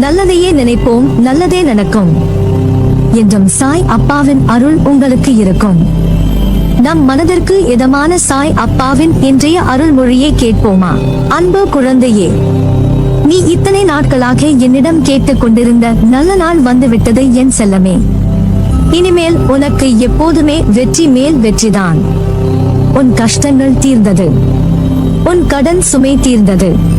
நல்லதையே நினைப்போம் நல்லதே நடக்கும். என்றும் சாய் அப்பாவின் அருள் உங்களுக்கு இருக்கும். நம் மனதிற்கு இதமான சாய் அப்பாவின் இன்றைய அருள்மொழியை கேட்போமா? அன்பு குழந்தையே நீ இத்தனை நாட்களாக என்னிடம் கேட்டுக் கொண்டிருந்த நல்ல நாள் வந்துவிட்டது என் செல்லமே. இனிமேல் உனக்கு எப்போதுமே வெற்றி மேல் வெற்றிதான். உன் கஷ்டங்கள் தீர்ந்தது. உன் கடன் சுமை தீர்ந்தது.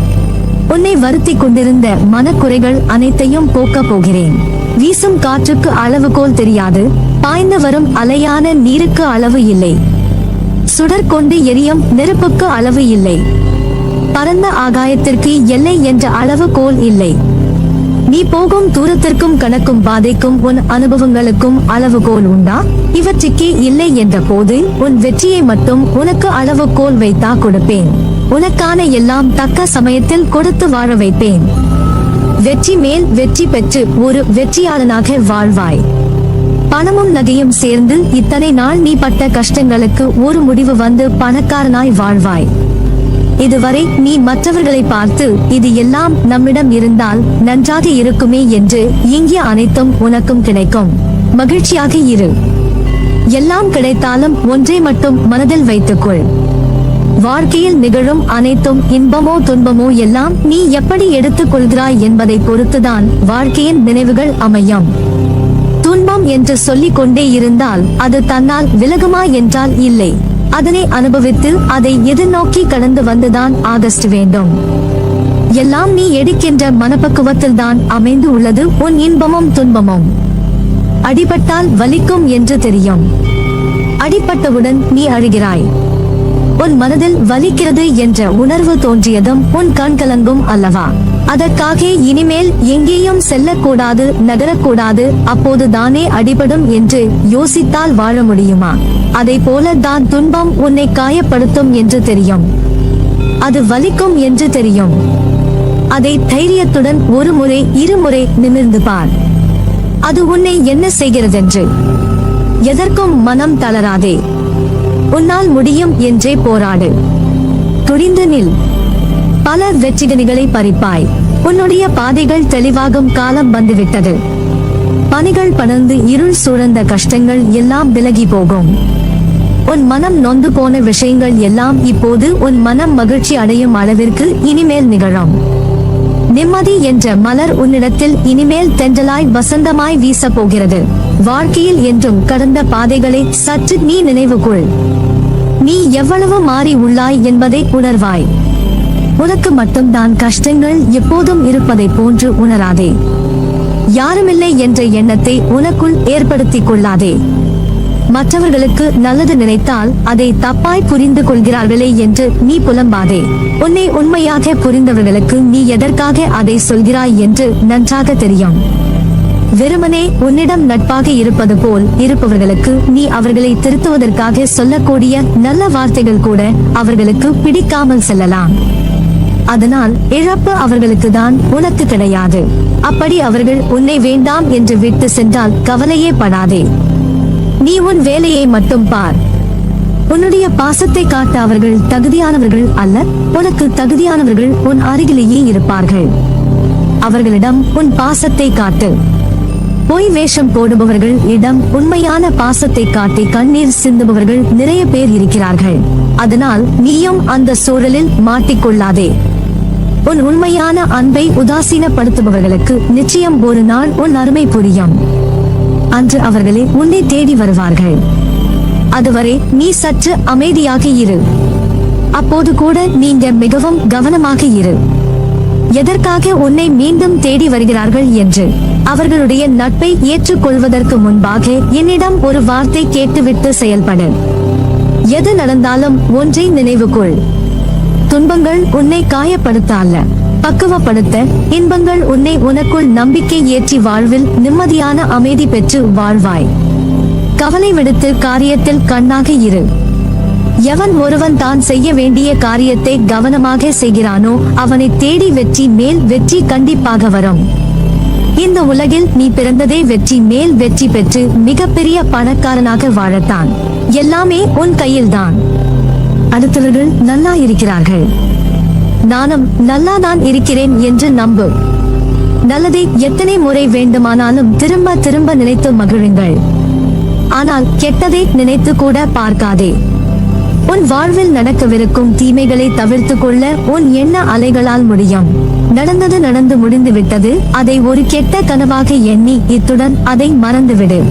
உன்னை வருத்திக் கொண்டிருந்த மனக்குறைகள் அனைத்தையும் போக்கப் போகிறேன். வீசும் காற்றுக்கு அளவுகோல் தெரியாது பாய்ந்து வரும் அலையான நீருக்கு அளவு இல்லை. சுடர் கொண்டு எரியும் நெருப்புக்கு அளவு இல்லை. பரந்த ஆகாயத்திற்கு எல்லை என்ற அளவுகோல் இல்லை. நீ போகும் தூரத்திற்கும் கணக்கும் பாதைக்கும் உன் அனுபவங்களுக்கும் அளவுகோல் உண்டா? இவற்றுக்கே இல்லை என்ற போது உன் வெற்றியை மட்டும் உனக்கு அளவுகோல் வைத்தா கொடுப்பேன். உனக்கான எல்லாம் தக்க சமயத்தில் கொடுத்து வாழ வைப்பேன். வெற்றி மேல் வெற்றி பெற்று ஒரு வெற்றியாளனாக வாழ்வாய். பணமும் நகையும் சேர்ந்து இத்தனை நாள் நீ பட்ட கஷ்டங்களுக்கு ஒரு முடிவு வந்து பணக்காரனாய் வாழ்வாய். இதுவரை நீ மற்றவர்களை பார்த்து இது எல்லாம் நம்மிடம் இருந்தால் நன்றாக இருக்குமே என்று இங்கே அனைத்தும் உனக்கும் கிடைக்கும். மகிழ்ச்சியாக இரு. எல்லாம் கிடைத்தாலும் ஒன்றை மட்டும் மனதில் வைத்துக்கொள். வாழ்க்கையில் நிகழும் அனைத்தும் இன்பமோ துன்பமோ எல்லாம் நீ எப்படி எடுத்துக் கொள்கிறாய் என்பதை பொறுத்துதான் வாழ்க்கையின் நினைவுகள் அமையும். துன்பம் என்று சொல்லிக் கொண்டே இருந்தால் அது தன்னால் விலகுமா என்றால் இல்லை. அதனை அனுபவித்து அதை எதிர்நோக்கி கடந்து வந்துதான் ஆகஸ்ட் வேண்டும். எல்லாம் நீ எடுக்கின்ற மனப்பக்குவத்தில் தான் அமைந்து உள்ளது உன் இன்பமும் துன்பமும். அடிபட்டால் வலிக்கும் என்று தெரியும். அடிபட்டவுடன் நீ அழுகிறாய். உன் மனதில் வலிக்கிறது என்ற உணர்வு தோன்றியதும் உன் கண் கலங்கும் அல்லவா? அதற்காக இனிமேல் எங்கேயும் செல்லக்கூடாது நகரக்கூடாது அப்போது தானே அடிபடும் என்று யோசித்தால் வாழ முடியுமா? அதை போல தான் துன்பம் உன்னை காயப்படுத்தும் என்று தெரியும். அது வலிக்கும் என்று தெரியும். அதை தைரியத்துடன் ஒரு முறை இருமுறை நிமிர்ந்து பார். அது உன்னை என்ன செய்கிறதென்று? எதற்கும் மனம் தளராதே. உன்னால் முடியும் என்றே போராடு. துணிந்து நில். பல வெற்றிகனிகளை பறிப்பாய். உன்னுடைய பாதைகள் தெளிவாகும் காலம் வந்துவிட்டது. பணிகள் பணர்ந்து இருள் சூழ்ந்த கஷ்டங்கள் எல்லாம் விலகி போகும். உன் மனம் நொந்து போன விஷயங்கள் எல்லாம் இப்போது உன் மனம் மகிழ்ச்சி அடையும் அளவிற்கு இனிமேல் நிகழும். நிம்மதி என்ற மலர் உன்னிடத்தில் இனிமேல் தென்றலாய் வசந்தமாய் வீச போகிறது. வாழ்க்கையில் என்றும் கடந்த பாதைகளை சற்று நீ நினைவுகொள் நீ எவ்வளவு மாறி உள்ளாய் என்பதை உணர்வாய். உனக்கு மட்டும்தான் கஷ்டங்கள் எப்போதும் இருப்பதை போன்று உணராதே. யாருமில்லை என்ற எண்ணத்தை உனக்குள் ஏற்படுத்திக் கொள்ளாதே. மற்றவர்களுக்கு நல்லது நினைத்தால் அதை தப்பாய் புரிந்து கொள்கிறார்களே என்று நீ புலம்பாதே. உன்னை உண்மையாக புரிந்தவர்களுக்கு நீ எதற்காக அதை சொல்கிறாய் என்று நன்றாக தெரியும். வெறுமனே உன்னிடம் நட்பாக இருப்பது போல் இருப்பவர்களுக்கு நீ அவர்களை திருத்துவதற்காக சொல்லக்கூடிய நல்ல வார்த்தைகள் கூட அவர்களுக்கு பிடிக்காமல் செல்லலாம். அதனால் இழப்பு அவர்களுக்கு தான் உனக்கு கிடையாது. அப்படி அவர்கள் உன்னை வேண்டாம் என்று விட்டு சென்றால் கவலையே படாதே. நீ உன் வேலையை மட்டும் பார். உன்னுடைய பாசத்தை காட்ட அவர்கள் தகுதியானவர்கள் அல்ல உனக்கு தகுதியானவர்கள் உன் அருகிலேயே இருப்பார்கள். அவர்களிடம் உன் பாசத்தை காட்டு. பொய் வேஷம் போடுபவர்கள் இடம் உண்மையான பாசத்தை காட்டி கண்ணீர் சிந்துபவர்கள் நிறைய பேர் இருக்கிறார்கள். அதனால் நீயும் அந்த சூழலில் மாட்டிக்கொள்ளாதே. உன் உண்மையான அன்பை உதாசீனப்படுத்துபவர்களுக்கு நிச்சயம் ஒரு நாள் உன் அருமை புரியும். அன்று அவர்களே உன்னை தேடி வருவார்கள். அதுவரை நீ சற்று அமைதியாக இரு. அப்போது கூட நீங்க மிகவும் கவனமாக இரு. எதற்காக உன்னை மீண்டும் தேடி வருகிறார்கள் என்று. அவர்களுடைய நட்பை ஏற்றுக்கொள்வதற்கு முன்பாக என்னிடம் ஒரு வார்த்தை கேட்டுவிட்டு செயல்படு. எது நடந்தாலும் ஒன்றை நினைவுகொள் துன்பங்கள் உன்னை காயப்படுத்த அல்ல பக்குவப்படுத்த இன்பங்கள் உன்னை உனக்குள் நம்பிக்கை ஏற்றி வாழ்வில் நிம்மதியான அமைதி பெற்று வாழ்வாய். கவலை விடுத்து காரியத்தில் கண்ணாக இரு. எவன் ஒருவன் தான் செய்ய வேண்டிய காரியத்தை கவனமாக செய்கிறானோ அவனை தேடி வெற்றி மேல் வெற்றி கண்டிப்பாக வரும். இந்த உலகில் நீ பிறந்ததே வெற்றி மேல் வெற்றி பெற்று மிகப்பெரிய பணக்காரனாக வாழத்தான். எல்லாமே உன் கையில்தான். அடுத்தவர்கள் நல்லா இருக்கிறார்கள். நானும் நல்லா தான் இருக்கிறேன் என்று நம்பு. நல்லதை எத்தனை முறை வேண்டுமானாலும் திரும்ப திரும்ப நினைத்து மகிழுங்கள். ஆனால் கெட்டதை நினைத்து கூட பார்க்காதே. உன் வாழ்வில் நடக்கவிருக்கும் தீமைகளை தவிர்த்து கொள்ள உன் எண்ண அலைகளால் முடியும். நடந்தது நடந்து முடிந்து விட்டது அதை ஒரு கெட்ட கனவாக எண்ணி இத்துடன் அதை மறந்துவிடு.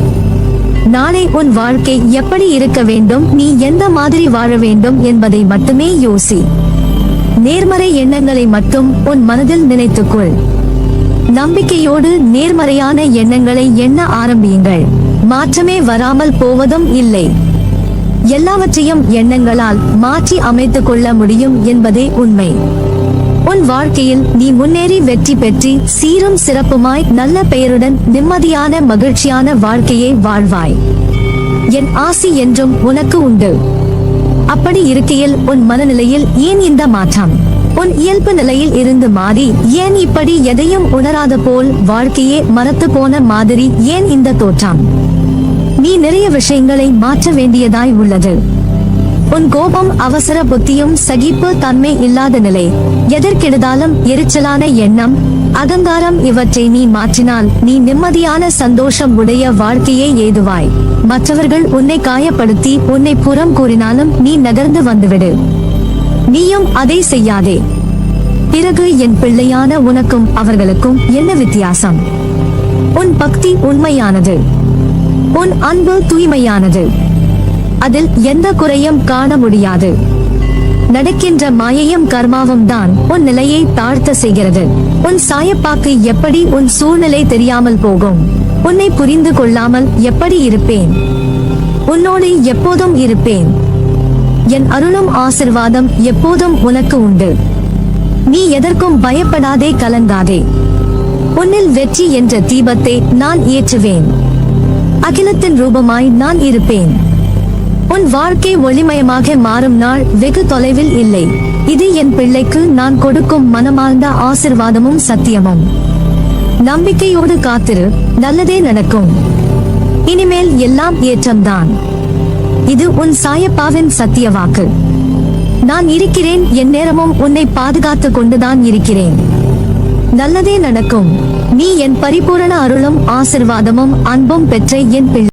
நாளை உன் வாழ்க்கை எப்படி இருக்க வேண்டும்? நீ எந்த மாதிரி வாழ வேண்டும் என்பதை மட்டுமே யோசி. நேர்மறை எண்ணங்களை மட்டும் உன் மனதில் நினைத்துக்கொள். நம்பிக்கையோடு நேர்மறையான எண்ணங்களை எண்ண ஆரம்பியுங்கள். மாற்றமே வராமல் போவதும் இல்லை. எல்லாவற்றையும் எண்ணங்களால் மாற்றி அமைத்துக் கொள்ள முடியும் என்பதே உண்மை. உன் வாழ்க்கையில் நீ முன்னேறி வெற்றி பெற்றி சீரும் சிறப்புமாய் நல்ல பெயருடன் நிம்மதியான மகிழ்ச்சியான வாழ்க்கையை வாழ்வாய். என் ஆசி என்றும் உனக்கு உண்டு. அப்படி இருக்கையில் உன் மனநிலையில் ஏன் இந்த மாற்றம்? உன் இயல்பு நிலையில் இருந்து மாறி ஏன் இப்படி எதையும் உணராத போல் வாழ்க்கையே மறத்து போன மாதிரி ஏன் இந்த தோற்றம்? நீ நிறைய விஷயங்களை மாற்ற வேண்டியதாய் உள்ளது. உன் கோபம் அவசர புத்தியும் சகிப்பு தன்மை இல்லாத நிலை. எதற்கெடுதாலும் எரிச்சலான எண்ணம் அகங்காரம் இவற்றை நீ மாற்றினால் நீ நிம்மதியான சந்தோஷம் உடைய வாழ்க்கையே ஏதுவாய். மற்றவர்கள் உன்னை காயப்படுத்தி உன்னை புறம் கூறினாலும் நீ நகர்ந்து வந்துவிடு. நீயும் அதை செய்யாதே. பிறகு என் பிள்ளையான உனக்கும் அவர்களுக்கும் என்ன வித்தியாசம்? உன் பக்தி உண்மையானது. உன் அன்பு தூய்மையானது. அதில் எந்த குறையும் காண முடியாது. நடக்கின்ற மாயையும் கர்மாவும் தான் உன் நிலையை தாழ்த்த செய்கிறது. உன் சாயப்பாக்கு எப்படி உன் சூழ்நிலை தெரியாமல் போகும்? உன்னை புரிந்து கொள்ளாமல் எப்படி இருப்பேன்? உன்னோடு எப்போதும் இருப்பேன். என் அருளும் ஆசிர்வாதம் எப்போதும் உனக்கு உண்டு. நீ எதற்கும் பயப்படாதே கலங்காதே. உன்னில் வெற்றி என்ற தீபத்தை நான் ஏற்றுவேன். அகிலத்தின் ரூபமாய் நான் இருப்பேன். உன் வாழ்க்கை ஒளிமயமாக மாறும் நாள் வெகு தொலைவில் இல்லை. இது என் பிள்ளைக்கு நான் கொடுக்கும் மனமார்ந்த ஆசிர்வாதமும் சத்தியமும். நம்பிக்கையோடு காத்திரு நல்லதே நடக்கும். இனிமேல் எல்லாம் ஏற்றம்தான். இது உன் சாயப்பாவின் சத்திய வாக்கு. நான் இருக்கிறேன் என் நேரமும் உன்னை பாதுகாத்து கொண்டுதான் இருக்கிறேன். நல்லதே நடக்கும். நீ என் பரிபூரண அருளும் ஆசிர்வாதமும் அன்பும் பெற்ற என் பிள்ளை.